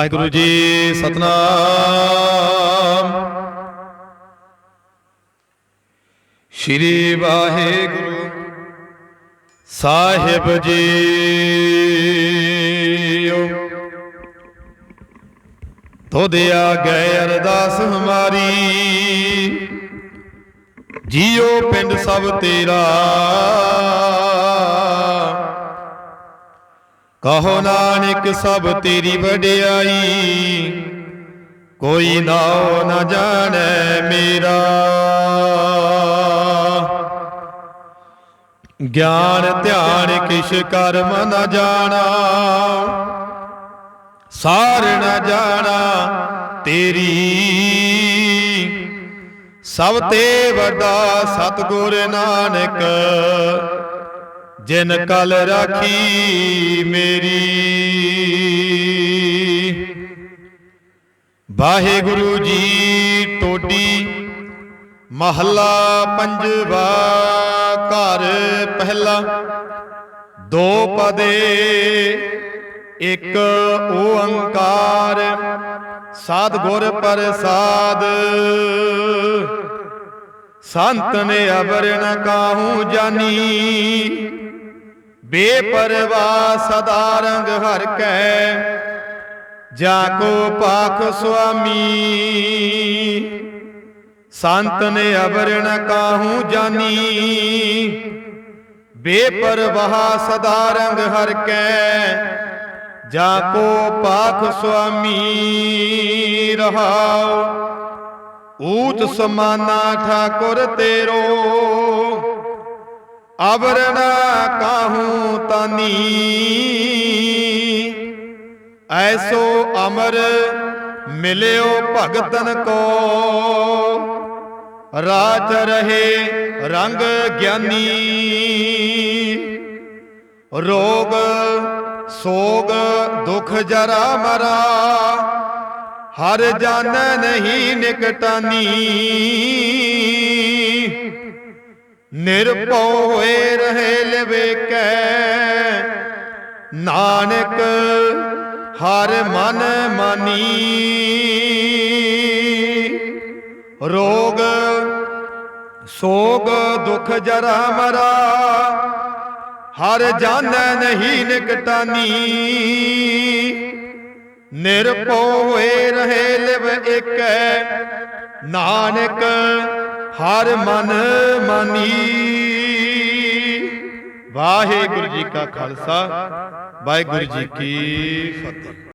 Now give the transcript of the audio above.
ਵਾਹਿਗੁਰੂ ਜੀ ਸਤਨਾਮ। ਸ਼੍ਰੀ ਵਾਹਿਗੁਰੂ ਸਾਹਿਬ ਜੀਓ। ਤੋਦ ਆਗੇ ਅਰਦਾਸ ਹਮਾਰੀ। ਜੀਓ ਪਿੰਡ ਸਭ ਤੇਰਾ। ਕਹੋ ਨਾਨਕ ਸਭ ਤੇਰੀ ਵਡਿਆਈ, ਕੋਈ ਨਾਉ ਨਾ ਜਾਣੈ ਮੇਰਾ। ਗਿਆਨ ਧਿਆਨ ਕਿਛ ਕਰਮ ਨਾ ਜਾਣਾ, ਸਾਰ ਨਾ ਜਾਣਾ ਤੇਰੀ। ਸਭ ਤੇ ਵੱਡਾ ਸਤਿਗੁਰ ਨਾਨਕ ਜਿਨ ਕਲ ਰਾਖੀ ਮੇਰੀ। ਵਾਹਿਗੁਰੂ ਜੀ ਟੋਡੀ ਮਹੱਲਾ ਪੰਜਵਾ ਘਰ ਪਹਿਲਾ। ਦੋ ਪਦੇ ਇੱਕ ਓੰਕਾਰ। ਸਾਧ ਗੁਰ ਪ੍ਰਸਾਦ ਸੰਤ ਨੇ ਅਵਰਣ ਕਾਹੂ ਜਾਨੀ। ਬੇਪਰਵਾ ਸਦਾ ਰੰਗ ਹਰ ਕੈ। ਜਾ ਕੋ ਪਾਖ ਸੁਆਮੀ। ਸੰਤ ਨੇ ਅਵਰਣ ਕਾਹੂ ਜਾਨੀ। ਬੇਪਰਵਾਹ ਸਦਾ ਰੰਗ ਹਰ ਕੈ। ਜਾ ਕੋ ਪਾਖ ਸੁਆਮੀ ਰਹਾਉ। ਊਚ ਸਮਾਨਾ ਠਾਕੁਰ ਤੇਰੋ। ਅਵਰਣ ਕਾਹੂ ਤਾਨੀ। ਐਸੋ ਅਮਰ ਮਿਲਿਓ ਭਗਤਨ ਕੋ। ਰਾਜ ਰਹੇ ਰੰਗ ਗਿਆਨੀ। ਰੋਗ, ਸੋਗ, ਦੁਖ ਜਰਾ ਮਰਾ। ਹਰ ਜਨ ਨਹੀਂ ਨਿਕਟਾਨੀ। ਨਿਰਭਉ ਹੋਏ ਰਹੇ ਲਵੇਕੈ। ਨਾਨਕ ਹਰ ਮਨ ਮਾਨੀ। ਰੋਗ, ਸੋਗ, ਦੁਖ ਜਰਾ ਮਰਾ। ਹਰ ਜਾਣੈ ਨਹੀਂ ਨਿਕਟਾਨੀ। ਨਿਰਭਉ ਹੋਏ ਰਹੇ ਲਿਵ ਏਕੈ। ਨਾਨਕ ਹਰ ਮਨ ਮਾਨੀ। ਵਾਹਿਗੁਰੂ ਜੀ ਕਾ ਖਾਲਸਾ, ਵਾਹਿਗੁਰੂ ਜੀ ਕੀ ਫਤਿਹ।